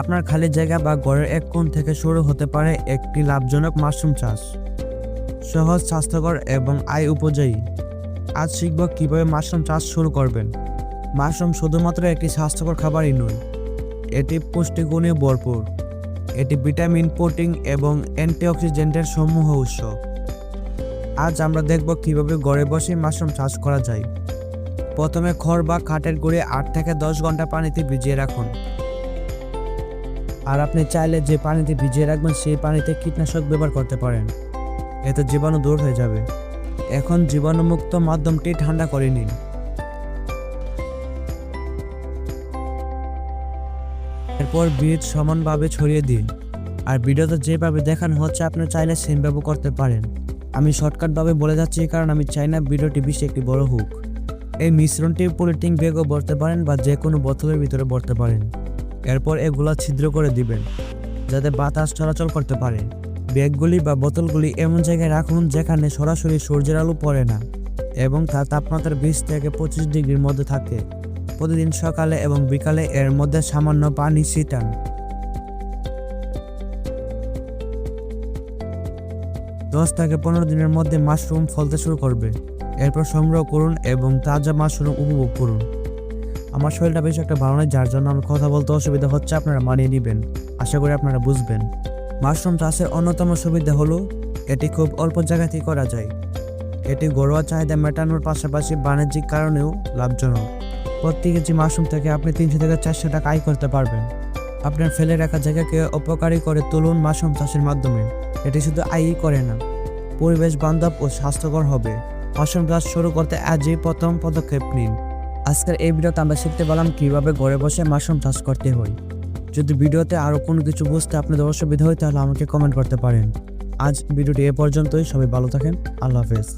আপনার খালি জায়গা বা ঘরের এক কোণ থেকে শুরু হতে পারে একটি লাভজনক মাশরুম চাষ। সহজ, স্বাস্থ্যকর এবং আয় উপযোগী। আজ শিখব কীভাবে মাশরুম চাষ শুরু করবেন। মাশরুম শুধুমাত্র একটি স্বাস্থ্যকর খাবারই নয়, এটি পুষ্টিগুণে ভরপুর। এটি ভিটামিন, প্রোটিন এবং অ্যান্টিঅক্সিডেন্টের সমূহ উৎস। আজ আমরা দেখব কীভাবে ঘরে বসে মাশরুম চাষ করা যায়। প্রথমে খড় বা খাটের গুঁড়ে আট থেকে দশ ঘণ্টা পানিতে ভিজিয়ে রাখুন। আর আপনি চাইলে যে পানিতে ভিজিয়ে রাখবেন, সেই পানিতে কীটনাশক ব্যবহার করতে পারেন। এতে জীবাণু দূর হয়ে যাবে। এখন জীবাণুমুক্ত মাধ্যমটি ঠান্ডা করে নিন। এরপর বীজ সমানভাবে ছড়িয়ে দিন। আর ভিডিওতে যেভাবে দেখানো হচ্ছে, আপনি চাইলে সেমভাবে করতে পারেন। আমি শর্টকাটভাবে বলে যাচ্ছি কারণ আমি চাই না ভিডিওটি বেশি একটি বড় হোক। এই মিশ্রণটি পলিটিং ব্যাগও ভরতে পারেন বা যে কোনো বোতলের ভিতরে ভরতে পারেন। এরপর এগুলা ছিদ্র করে দিবেন, যাতে বাতাস চলাচল করতে পারে। ব্যাগগুলি বা বোতলগুলি এমন জায়গায় রাখুন যেখানে সরাসরি সূর্যের আলো পড়ে না এবং তার তাপমাত্রা বিশ থেকে পঁচিশ ডিগ্রির মধ্যে থাকে। প্রতিদিন সকালে এবং বিকালে এর মধ্যে সামান্য পানি ছিটান। দশ থেকে পনেরো দিনের মধ্যে মাশরুম ফলতে শুরু করবে। এরপর সংগ্রহ করুন এবং তাজা মাশরুম উপভোগ করুন। আমার শরীরটা বেশ একটা ভালো নয়, যার জন্য আমার কথা বলতে অসুবিধা হচ্ছে, আপনারা মানিয়ে নেবেন। আশা করি আপনারা বুঝবেন। মাশরুম চাষের অন্যতম সুবিধা হলো, এটি খুব অল্প জায়গাতেই করা যায়। এটি ঘরোয়া চাহিদা মেটানোর পাশাপাশি বাণিজ্যিক কারণেও লাভজনক। প্রতি কেজি মাশরুম থেকে আপনি তিনশো থেকে চারশো টাকা আয় করতে পারবেন। আপনার ফেলে রাখা জায়গাকে উপকারী করে তুলুন মাশরুম চাষের মাধ্যমে। এটি শুধু আয়ই করে না, পরিবেশ বান্ধব ও স্বাস্থ্যকর হবে। মাশরুম চাষ শুরু করতে আজই প্রথম পদক্ষেপ নিন। আজকের এই ভিডিওতে আমরা শিখতে পারলাম কীভাবে ঘরে বসে মাশরুম চাষ করতে হয়। যদি ভিডিওতে আরও কোনো কিছু বুঝতে আপনাদের অসুবিধা হয়, তাহলে আমাকে কমেন্ট করতে পারেন। আজ ভিডিওটি এ পর্যন্তই। সবাই ভালো থাকেন। আল্লাহ হাফেজ।